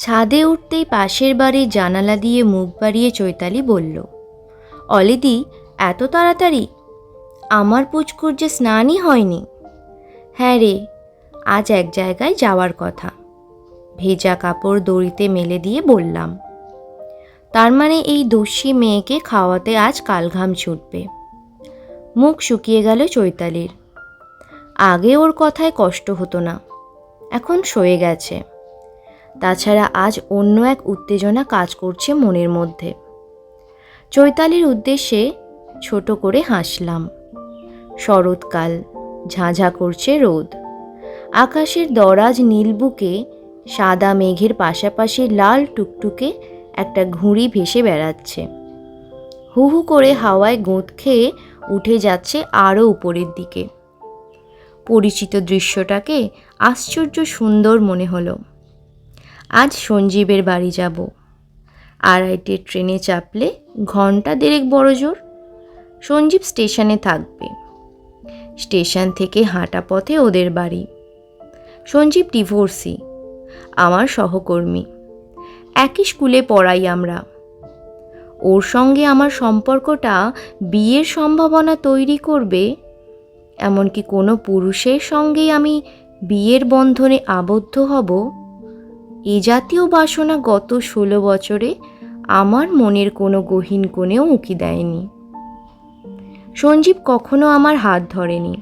ছাদে উঠতেই পাশের বাড়ির জানালা দিয়ে মুখ বাড়িয়ে চৈতালি বলল, অলিদি, এত তাড়াতাড়ি? আমার পুচকুর যে স্নানই হয়নি? হ্যাঁ রে, আজ এক জায়গায় যাওয়ার কথা। ভেজা কাপড় দড়িতে মেলে দিয়ে বললাম, তার মানে এই দস্যি মেয়েকে খাওয়াতে আজ কালঘাম ছুটবে। মুখ শুকিয়ে গেল চৈতালির। আগে ওর কথায় কষ্ট হতো না। এখন সয়ে গেছে। তাছাড়া আজ অন্য এক উত্তেজনা কাজ করছে মনের মধ্যে। চৈতালির উদ্দেশ্যে ছোট করে হাসলাম। শরৎকাল, ঝাঁঝা করছে রোদ। আকাশের দরাজ নীল বুকে সাদা মেঘের পাশাপাশি লাল টুকটুকে একটা ঘুড়ি ভেসে বেড়াচ্ছে। হু হু করে হাওয়ায় গোঁত খেয়ে উঠে যাচ্ছে আরও উপরের দিকে। পরিচিত দৃশ্যটাকে আশ্চর্য সুন্দর মনে হলো। আজ সঞ্জীবের বাড়ি যাব। আড়াইটে ট্রেনে চাপলে ঘণ্টা দেড়েক বড় জোর। সঞ্জীব স্টেশনে থাকবে। স্টেশন থেকে হাঁটা পথে ওদের বাড়ি। সঞ্জীব ডিভোর্সি, আমার সহকর্মী। একই স্কুলে পড়াই আমরা। ওর সঙ্গে আমার সম্পর্কটা বিয়ের সম্ভাবনা তৈরি করবে এমনকি কোনো পুরুষের সঙ্গেই আমি বিয়ের বন্ধনে আবদ্ধ হব? এ জাতীয় বাসনা গত ষোলো বছরে আমার মনের কোনো গহীন কোণেও উঁকি দেয়নি। সঞ্জীব কখনো আমার হাত ধরেনি।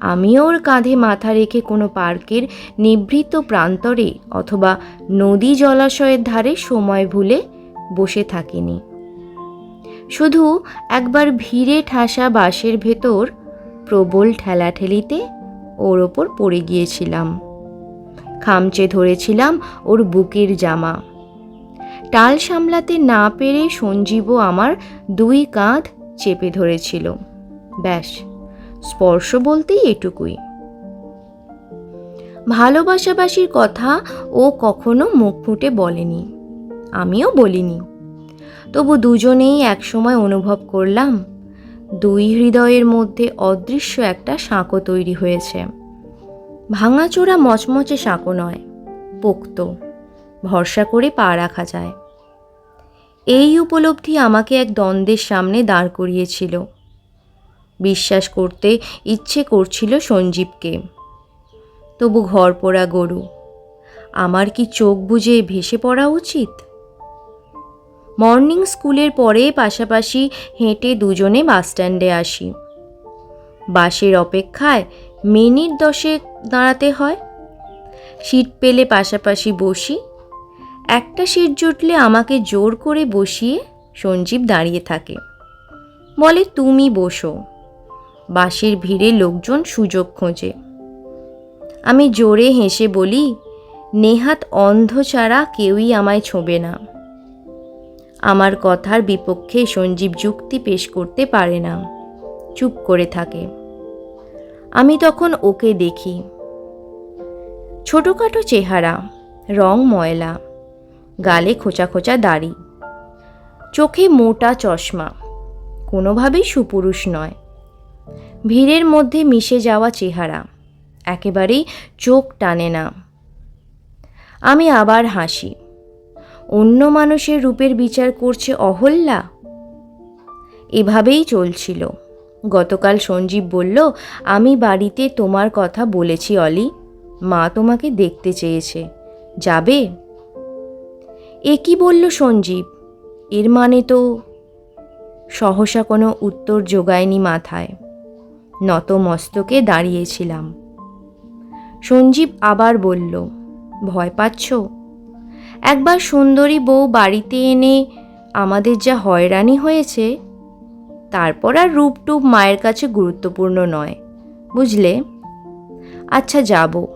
আমিও ওর কাঁধে মাথা রেখে কোনো পার্কের নিভৃত প্রান্তরে অথবা নদী জলাশয়ের ধারে সময় ভুলে বসে থাকিনি। শুধু একবার ভিড়ে ঠাসা বাসের ভেতর প্রবল ঠেলাঠেলিতে ওর ওপর পড়ে গিয়েছিলাম। খামচে ধরেছিলাম ওর বুকের জামা। টাল সামলাতে না পেরে সঞ্জীবও আমার দুই কাঁধ চেপে ধরেছিল। ব্যাস, স্পর্শ বলতেই এটুকুই। ভালোবাসাবাসির কথা ও কখনো মুখ ফুটে বলেনি। আমিও বলিনি। তবু দুজনেই একসময় অনুভব করলাম দুই হৃদয়ের মধ্যে অদৃশ্য একটা সাঁকো তৈরি হয়েছে। ভাঙাচোরা মচমচে সাঁকো নয়, পোক্ত, ভরসা করে পা রাখা যায়। এই উপলব্ধি আমাকে এক দ্বন্দ্বের সামনে দাঁড় করিয়েছিল। বিশ্বাস করতে ইচ্ছে করছিল সঞ্জীবকে। তবু ঘর পোড়া গরু, আমার কি চোখ বুজে ভেসে পড়া উচিত? মর্নিং স্কুলের পরে পাশাপাশি হেঁটে দুজনে বাসস্ট্যান্ডে আসি। বাসের অপেক্ষায় মিনিট দশেক দাঁড়াতে হয়। সিট পেলে পাশাপাশি বসি। একটা সিট জুটলে আমাকে জোর করে বসিয়ে সঞ্জীব দাঁড়িয়ে থাকে। বলে, তুমি বসো। বাসের ভিড়ে লোকজন সুযোগ খোঁজে। আমি জোরে হেসে বলি, নেহাত অন্ধ ছাড়া কেউই আমায় ছোঁবে না। আমার কথার বিপক্ষে সঞ্জীব যুক্তি পেশ করতে পারে না। চুপ করে থাকে। আমি তখন ওকে দেখি। ছোটোখাটো চেহারা, রং ময়লা, গালে খোঁচা খোঁচা দাড়ি, চোখে মোটা চশমা, কোনোভাবেই সুপুরুষ নয়। ভিড়ের মধ্যে মিশে যাওয়া চেহারা, একেবারেই চোখ টানে না। আমি আবার হাসি। অন্য মানুষের রূপের বিচার করছে অহল্যা? এভাবেই চলছিল। গতকাল সঞ্জীব বলল, আমি বাড়িতে তোমার কথা বলেছি, অলি। মা তোমাকে দেখতে চেয়েছে। যাবে? এ কি বলল সঞ্জীব? এর মানে তো সহসা কোনো উত্তর জোগায়নি মাথায়। নত মস্তকে দাঁড়িয়েছিলাম। সঞ্জীব আবার বলল, ভয় পাচ্ছ? একবার সুন্দরী বউ বাড়িতে এনে আমাদের যা হয়রানি হয়েছে, তারপর আর রূপটুপ মায়ের কাছে গুরুত্বপূর্ণ নয়, বুঝলে? আচ্ছা যাব।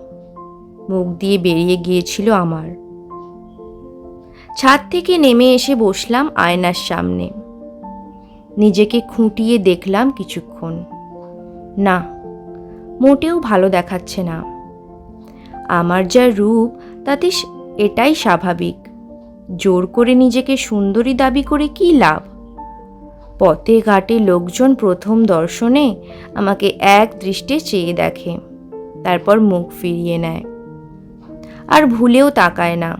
মুখ দিয়ে বেরিয়ে গিয়েছিল আমার। ছাদ থেকে নেমে এসে বসলাম আয়নার সামনে। নিজেকে খুঁটিয়ে দেখলাম কিছুক্ষণ। না, মোটেও ভালো দেখাচ্ছে না। আমার যা রূপ, তাতে এটাই স্বাভাবিক। জোর করে নিজেকে সুন্দরী দাবি করে কী লাভ? পথে ঘাটে লোকজন প্রথম দর্শনে আমাকে এক দৃষ্টে চেয়ে দেখে, তারপর মুখ ফিরিয়ে নেয়। আর ভুলেও তাকায় না।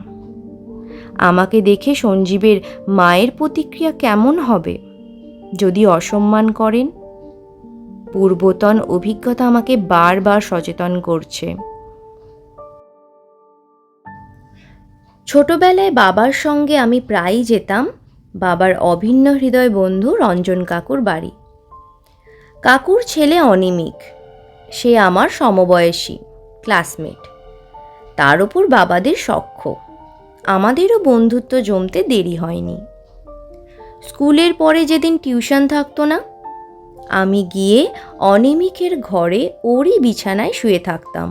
আমাকে দেখে সঞ্জীবের মায়ের প্রতিক্রিয়া কেমন হবে? যদি অসম্মান করেন? পূর্বতন অভিজ্ঞতা আমাকে বারবার সচেতন করছে। ছোটবেলায় বাবার সঙ্গে আমি প্রায়ই যেতাম, বাবার অভিন্ন হৃদয় বন্ধু রঞ্জন কাকুর বাড়ি। কাকুর ছেলে অনিমিক, সে আমার সমবয়সী ক্লাসমেট তার উপর বাবাদের সখ্য, আমাদেরও বন্ধুত্ব জমতে দেরি হয়নি। স্কুলের পরে যেদিন টিউশন থাকতো না, আমি গিয়ে অনিমিকের ঘরে ওরই বিছানায় শুয়ে থাকতাম।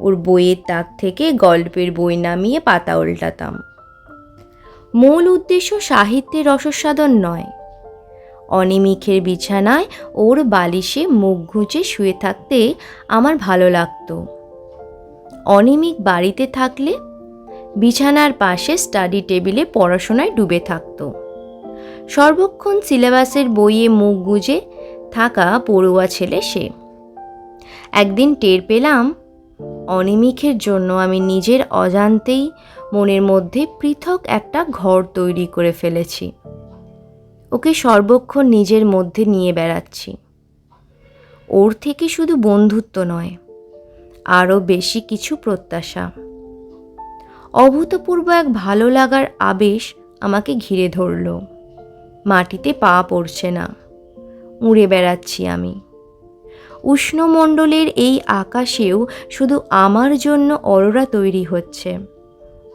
ওর বইয়ের তাক থেকে গল্পের বই নামিয়ে পাতা উল্টাতাম। মূল উদ্দেশ্য সাহিত্যের রসস্বাদন নয়। অনিমিকের বিছানায় ওর বালিশে মুখ ঘুঁচে শুয়ে থাকতে আমার ভালো লাগতো। অনিমিক বাড়িতে থাকলে বিছানার পাশে স্টাডি টেবিলে পড়াশোনায় ডুবে থাকতো। সর্বক্ষণ সিলেবাসের বইয়ে মুখ গুজে থাকা পড়ুয়া ছেলে সে। একদিন টের পেলাম অনিমিকের জন্য আমি নিজের অজান্তেই মনের মধ্যে পৃথক একটা ঘর তৈরি করে ফেলেছি। ওকে সর্বক্ষণ নিজের মধ্যে নিয়ে বেড়াচ্ছি। ওর থেকে শুধু বন্ধুত্ব নয়, আরও বেশি কিছু প্রত্যাশা। অভূতপূর্ব এক ভালো লাগার আবেশ আমাকে ঘিরে ধরল। মাটিতে পা পড়ছে না। উড়ে বেড়াচ্ছি আমি। উষ্ণমণ্ডলের এই আকাশেও শুধু আমার জন্য অরোরা তৈরি হচ্ছে।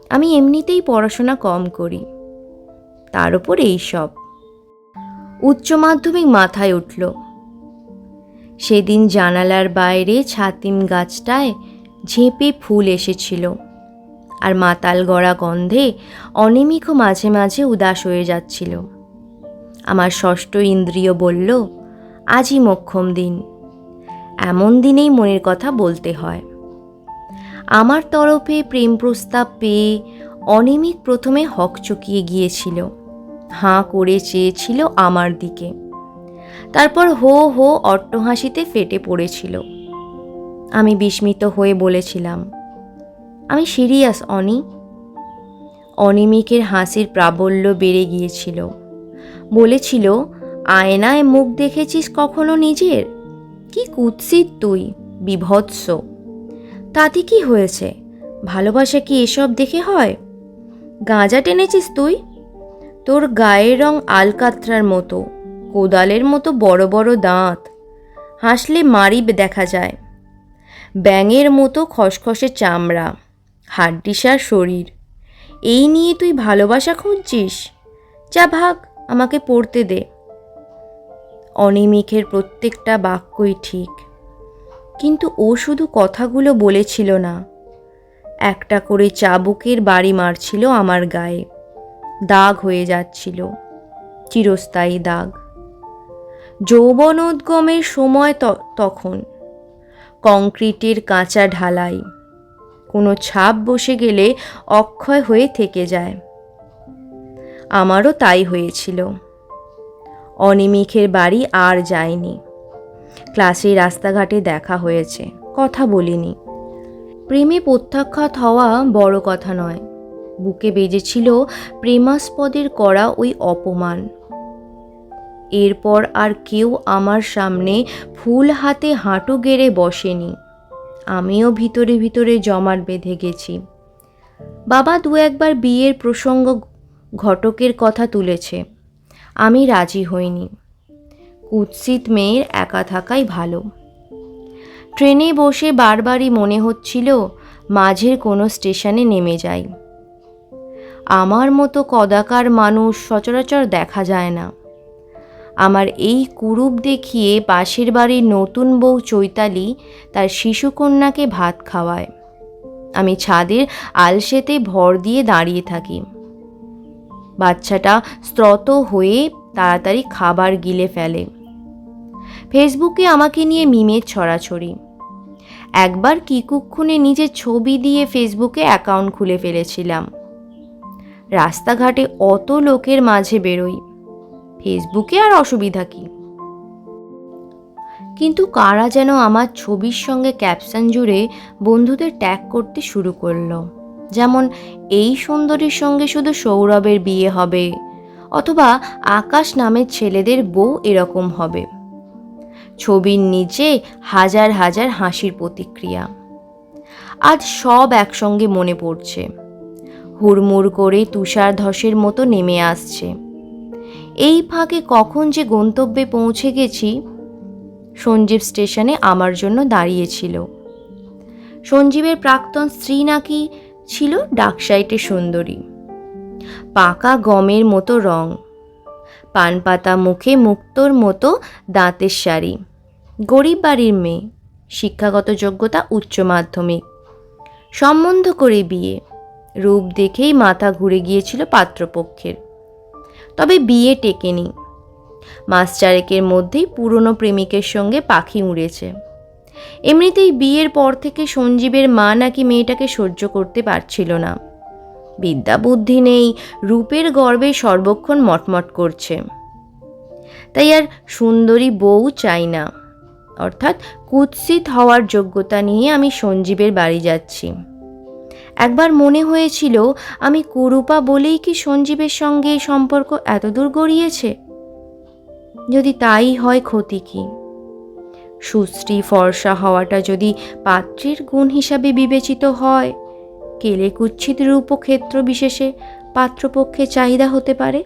আমি এমনিতেই পড়াশোনা কম করি। তার উপর এইসব উচ্চ মাধ্যমিক মাথায় উঠল। সেদিন জানালার বাইরে ছাতিম গাছটায় ঝেঁপে ফুল এসেছিল। আর মাতাল গড়া গন্ধে অনিমিকও মাঝে মাঝে উদাস হয়ে যাচ্ছিল। আমার ষষ্ঠ ইন্দ্রিয় বলল, আজই মক্ষম দিন। এমন দিনেই মনের কথা বলতে হয়। আমার তরফে প্রেম প্রস্তাব পেয়ে অনিমিক প্রথমে হকচকিয়ে গিয়েছিল। হাঁ করে চেয়েছিল আমার দিকে। তারপর হো হো অট্টহাসিতে ফেটে পড়েছিল। আমি বিস্মিত হয়ে বলেছিলাম, আমি সিরিয়াস, অনি। অনিমিকের হাসির প্রাবল্য বেড়ে গিয়েছিল। বলেছিল, আয়নায় মুখ দেখেছিস কখনো নিজের? কি কুৎসিত তুই, বিভৎস। তাতে কি হয়েছে? ভালোবাসা কি এসব দেখে হয়? গাঁজা টেনেছিস তুই? তোর গায়ের রং আলকাত্রার মতো, কোদালের মতো বড় বড় দাঁত। হাসলে মারিব দেখা যায়। ব্যাঙের মতো খসখসে চামড়া, হাড্ডিসার শরীর। এই নিয়ে তুই ভালোবাসা খুঁজছিস? যা ভাগ, আমাকে পড়তে দে। অনিমিকের প্রত্যেকটা বাক্যই ঠিক। কিন্তু ও শুধু কথাগুলো বলেছিল না। একটা করে চাবুকের বাড়ি মারছিল আমার গায়ে। দাগ হয়ে যাচ্ছিল, চিরস্থায়ী দাগ। যৌবনোদ্গমের সময় তখন। কংক্রিটের কাঁচা ঢালাই। কোনো ছাপ বসে গেলে অক্ষয় হয়ে থেকে যায়। আমারও তাই হয়েছিল। অনিমিকের বাড়ি আর যায়নি। ক্লাসে রাস্তাঘাটে দেখা হয়েছে, কথা বলিনি। প্রেমে প্রত্যাখ্যাত হওয়া বড় কথা নয়। বুকে বেজেছিল প্রেমাস্পদের করা ওই অপমান। এরপর আর কেউ আমার সামনে ফুল হাতে হাঁটু গেড়ে বসেনি। আমিও ভিতরে ভিতরে জমাট বেঁধে গেছি। বাবা দু একবার বিয়ের প্রসঙ্গ ঘটকের কথা তুলেছে। আমি রাজি হইনি। কুৎসিত মেয়ের একা থাকাই ভালো। ট্রেনে বসে বারবারই মনে হচ্ছিল মাঝের কোনো স্টেশনে নেমে যাই। আমার মতো কদাকার মানুষ সচরাচর দেখা যায় না। আমার এই কুরূপ দেখিয়ে পাশের বাড়ির নতুন বউ চৈতালি তার শিশুকন্যাকে ভাত খাওয়ায়। আমি ছাদের আলসেতে ভর দিয়ে দাঁড়িয়ে থাকি। বাচ্চাটা স্ত্রত হয়ে তাড়াতাড়ি খাবার গিলে ফেলে। ফেসবুকে আমাকে নিয়ে মিমের ছড়াছড়ি। একবার কিকুক্ষণে নিজের ছবি দিয়ে ফেসবুকে অ্যাকাউন্ট খুলে ফেলেছিলাম। রাস্তাঘাটে অত লোকের মাঝে বেরোই। ফেসবুকে আর অসুবিধা কি? কিন্তু কারা যেন আমার ছবির সঙ্গে ক্যাপশন জুড়ে বন্ধুদের ট্যাগ করতে শুরু করল। যেমন এই সুন্দরীর সঙ্গে শুধু সৌরভের বিয়ে হবে, অথবা আকাশ নামের ছেলেদের বউ এরকম হবে। ছবির নিচে হাজার হাজার হাসির প্রতিক্রিয়া। আজ সব একসঙ্গে মনে পড়ছে। হুড়মুড় করে তুষার ধসের মতো নেমে আসছে। এই ফাঁকে কখন যে গন্তব্যে পৌঁছে গেছি, সঞ্জীব স্টেশনে আমার জন্য দাঁড়িয়েছিল সঞ্জীবের প্রাক্তন স্ত্রী নাকি ছিল ডাকসাইটে সুন্দরী। পাকা গমের মতো রং পান পাতা মুখে মুক্তোর মতো দাঁতের শাড়ি। গরিব বাড়ির মেয়ে, শিক্ষাগত যোগ্যতা উচ্চ মাধ্যমিক। সম্বন্ধ করে বিয়ে, রূপ দেখেই মাথা ঘুরে গিয়েছিল পাত্রপক্ষের। তবে বিয়ে টেকেনি। মাস চারেকের মধ্যেই পুরনো প্রেমিকের সঙ্গে পাখি উড়েছে। এমনিতেই বিয়ের পর থেকে সঞ্জীবের মা নাকি মেয়েটাকে সহ্য করতে পারছিল না। বিদ্যা বুদ্ধি নেই, রূপের গর্বে সর্বক্ষণ মটমট করছে। তাই আর সুন্দরী বউ চাই না। অর্থাৎ কুৎসিত হওয়ার যোগ্যতা নিয়ে আমি সঞ্জীবের বাড়ি যাচ্ছি। একবার মনে হয়েছিল, আমি কুরূপা বলেই কি সঞ্জীবের সঙ্গে সম্পর্ক এতদূর গড়িয়েছে? যদি তাই হয় ক্ষতি কি? সুশ্রী ফর্সা হওয়াটা যদি পাত্রের গুণ হিসাবে বিবেচিত হয়, কেলে কুচ্ছিত রূপক্ষেত্র বিশেষে পাত্রপক্ষে চাহিদা হতে পারে?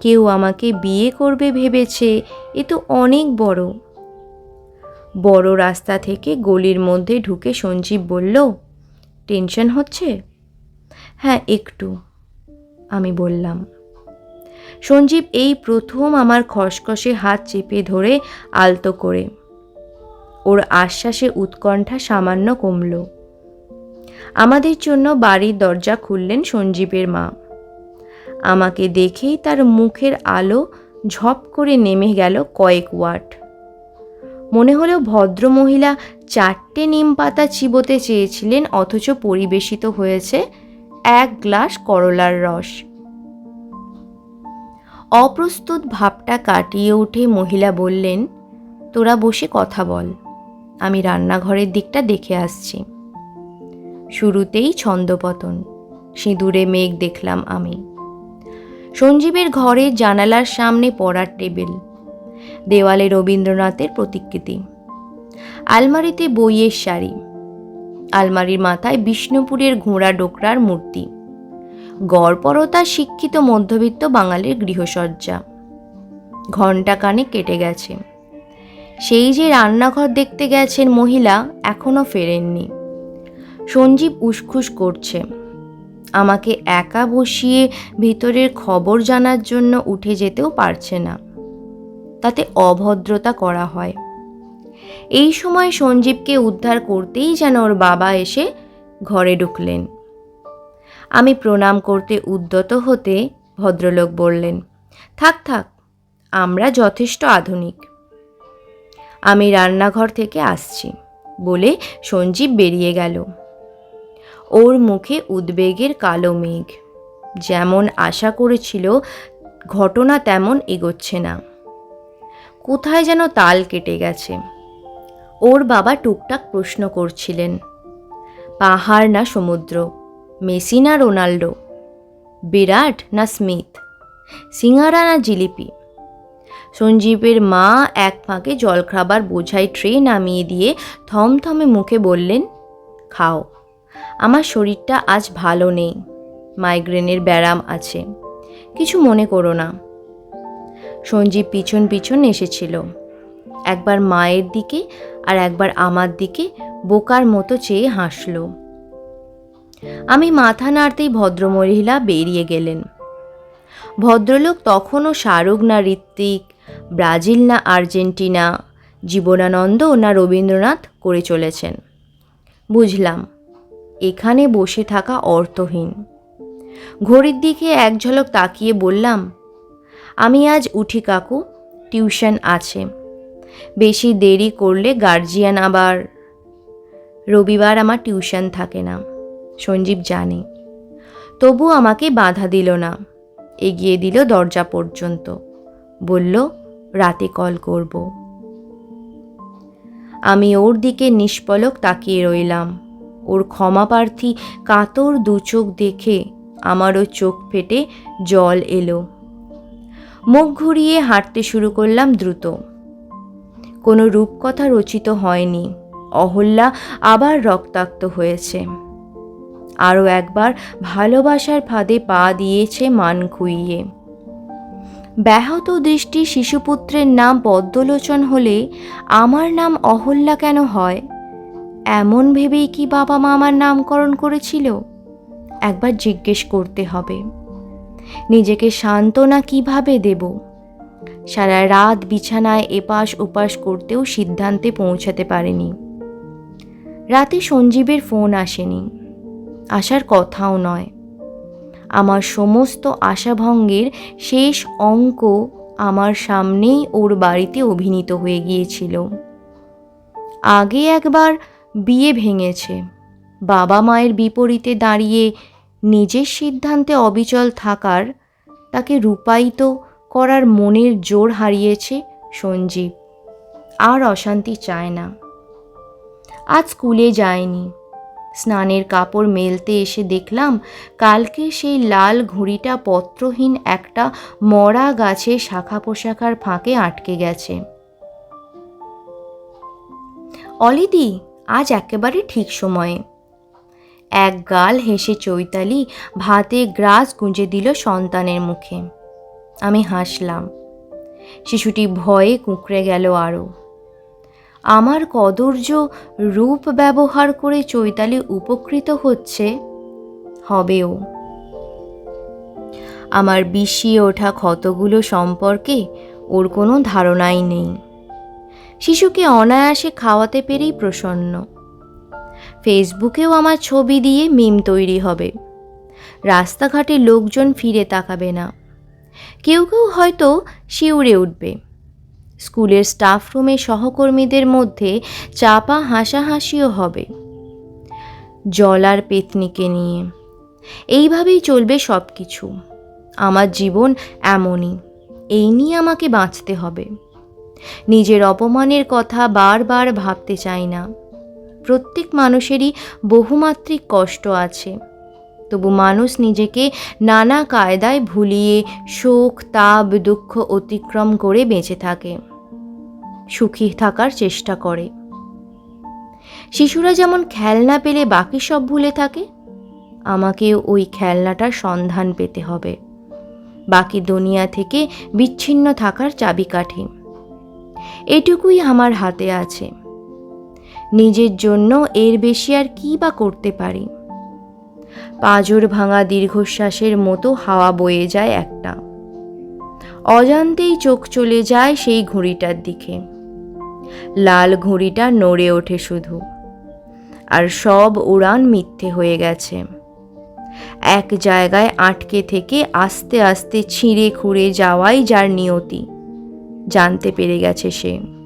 কেউ আমাকে বিয়ে করবে ভেবেছে, এ তো অনেক বড়। বড় রাস্তা থেকে গলির মধ্যে ঢুকে সঞ্জীব বলল, টেনশন হচ্ছে? হ্যাঁ একটু, আমি বললাম। সঞ্জীব এই প্রথম আমার খসখসে হাত চেপে ধরে আলতো করে। ওর আশ্বাসে উৎকণ্ঠা সামান্য কমল। আমাদের জন্য বাড়ির দরজা খুললেন সঞ্জীবের মা। আমাকে দেখেই তার মুখের আলো ঝপ করে নেমে গেল কয়েক ওয়াট। মনে হলো ভদ্রমহিলা চারটে নিম পাতা চিবোতে চেয়েছিলেন, অথচ পরিবেশিত হয়েছে এক গ্লাস করলার রস। অপ্রস্তুত ভাবটা কাটিয়ে উঠে মহিলা বললেন, তোরা বসে কথা বল, আমি রান্নাঘরের দিকটা দেখে আসছি। শুরুতেই ছন্দপতন সিঁদুরে মেঘ দেখলাম আমি। সঞ্জীবের ঘরে জানালার সামনে পড়ার টেবিল, দেওয়ালে রবীন্দ্রনাথের প্রতিকৃতি, আলমারিতে বইয়ের শাড়ি, আলমারির মাথায় বিষ্ণুপুরের ঘোড়া ডোকরার মূর্তি। গড়পরতা শিক্ষিত মধ্যবিত্ত বাঙালির গৃহসজ্জা। ঘণ্টা কানে কেটে গেছে। সেই যে রান্নাঘর দেখতে গেছেন মহিলা এখনও ফেরেননি। সঞ্জীব উসখুস করছে। আমাকে একা বসিয়ে ভিতরের খবর জানার জন্য উঠে যেতেও পারছে না। তাতে অভদ্রতা করা হয়। এই সময় সঞ্জীবকে উদ্ধার করতেই যেন ওর বাবা এসে ঘরে ঢুকলেন। আমি প্রণাম করতে উদ্যত হতে ভদ্রলোক বললেন, থাক থাক, আমরা যথেষ্ট আধুনিক। আমি রান্নাঘর থেকে আসছি। বলে সঞ্জীব বেরিয়ে গেল। ওর মুখে উদ্বেগের কালো মেঘ। যেমন আশা করেছিল, ঘটনা তেমন এগোচ্ছে না। কোথায় যেন তাল কেটে গেছে। ওর বাবা টুকটাক প্রশ্ন করছিলেন, পাহাড় না সমুদ্র? মেসি না রোনাল্ডো? বিরাট না স্মিথ? সিঙ্গারা না জিলিপি? সঞ্জীবের মা এক ফাঁকে জলখাবার বোঝাই ট্রে নামিয়ে দিয়ে থমথমে মুখে বললেন, খাও। আমার শরীরটা আজ ভালো নেই। মাইগ্রেনের ব্যারাম আছে। কিছু মনে করো না। সঞ্জীব পিছন পিছন এসেছিল। একবার মায়ের দিকে আর একবার আমার দিকে বোকার মতো চেয়ে হাসল। আমি মাথা নাড়তেই ভদ্রমহিলা বেরিয়ে গেলেন। ভদ্রলোক তখনও শাহরুখ না ঋত্বিক, ব্রাজিল না আর্জেন্টিনা, জীবনানন্দ না রবীন্দ্রনাথ করে চলেছেন। বুঝলাম, এখানে বসে থাকা অর্থহীন। ঘড়ির দিকে এক ঝলক তাকিয়ে বললাম, আমি আজ উঠি কাকু, টিউশন আছে। বেশি দেরি করলে গার্জিয়ান আবার, রবিবার আমার টিউশন থাকে না। সঞ্জীব জানে। তবু আমাকে বাধা দিল না। এগিয়ে দিল দরজা পর্যন্ত। বলল, রাতে কল করব। আমি ওর দিকে নিষ্পলক তাকিয়ে রইলাম। ওর ক্ষমাপ্রার্থী কাতর দু চোখ দেখে আমারও চোখ ফেটে জল এলো। মুখ ঘুরিয়ে হাঁটতে শুরু করলাম দ্রুত। কোনো রূপকথা রচিত হয়নি। অহল্যা আবার রক্তাক্ত হয়েছে। আরও একবার ভালোবাসার ফাঁদে পা দিয়েছে মান খুইয়ে। ব্যাহত দৃষ্টি শিশুপুত্রের নাম পদ্মলোচন হলে আমার নাম অহল্যা কেন হয়? এমন ভেবেই কি বাবা মা আমার নামকরণ করেছিল? একবার জিজ্ঞেস করতে হবে। নিজেকে সান্ত্বনা কীভাবে দেব? সারা রাত বিছানায় এপাশ ওপাশ করতেও সিদ্ধান্তে পৌঁছাতে পারেনি। রাতে সঞ্জীবের ফোন আসেনি। আসার কথাও নয়। আমার সমস্ত আশাভঙ্গের শেষ অঙ্ক আমার সামনেই ওর বাড়িতে অভিনীত হয়ে গিয়েছিল। আগে একবার বিয়ে ভেঙেছে। বাবা মায়ের বিপরীতে দাঁড়িয়ে নিজের সিদ্ধান্তে অবিচল থাকার তাকে রূপায়িত করার মনের জোর হারিয়েছে সঞ্জীব। আর অশান্তি চায় না। আজ স্কুলে যায়নি। স্নানের কাপড় মেলতে এসে দেখলাম, কালকে সেই লাল ঘুড়িটা পত্রহীন একটা মরা গাছে শাখা পোশাকার ফাঁকে আটকে গেছে। অলিদি, আজ একেবারে ঠিক সময়ে। এক গাল হেসে চৈতালি ভাতে গ্রাস গুঁজে দিল সন্তানের মুখে। আমি হাসলাম। শিশুটি ভয়ে কুঁকড়ে গেল আরও আমার কদর্য রূপ ব্যবহার করে চৈতালি উপকৃত হচ্ছে, হবেও। আমার বিষিয়ে ওঠা ক্ষতগুলো সম্পর্কে ওর কোনো ধারণাই নেই। শিশুকে অনায়াসে খাওয়াতে পেরেই প্রসন্ন। ফেসবুকেও আমার ছবি দিয়ে মিম তৈরি হবে। রাস্তাঘাটে লোকজন ফিরে তাকাবে না। কেউ কেউ হয়তো শিউরে উঠবে। স্কুলের স্টাফ রুমে সহকর্মীদের মধ্যে চাপা হাসাহাসিও হবে। জলার পেতনিকে নিয়ে। এইভাবেই চলবে সব কিছু আমার জীবন এমনই। এই নিয়ে আমাকে বাঁচতে হবে। নিজের অপমানের কথা বারবার ভাবতে চাই না। প্রত্যেক মানুষেরই বহুমাত্রিক কষ্ট আছে। তবু মানুষ নিজেকে নানা কায়দায় ভুলিয়ে শোক, তাপ, দুঃখ অতিক্রম করে বেঁচে থাকে। সুখী থাকার চেষ্টা করে। শিশুরা যেমন খেলনা পেলে বাকি সব ভুলে থাকে, আমাকেও ওই খেলনাটার সন্ধান পেতে হবে। বাকি দুনিয়া থেকে বিচ্ছিন্ন থাকার চাবিকাঠি। এটুকুই আমার হাতে আছে। নিজের জন্য এর বেশি আর কী বা করতে পারি? পাঁজর ভাঙা দীর্ঘশ্বাসের মতো হাওয়া বয়ে যায় একটা। অজান্তেই চোখ চলে যায় সেই ঘড়িটার দিকে। লাল ঘড়িটা নড়ে ওঠে শুধু। আর সব উড়ান মিথ্যে হয়ে গেছে। এক জায়গায় আটকে থেকে আস্তে আস্তে ছিঁড়ে খুঁড়ে যাওয়াই যার নিয়তি। জানতে পেরে গেছে সে।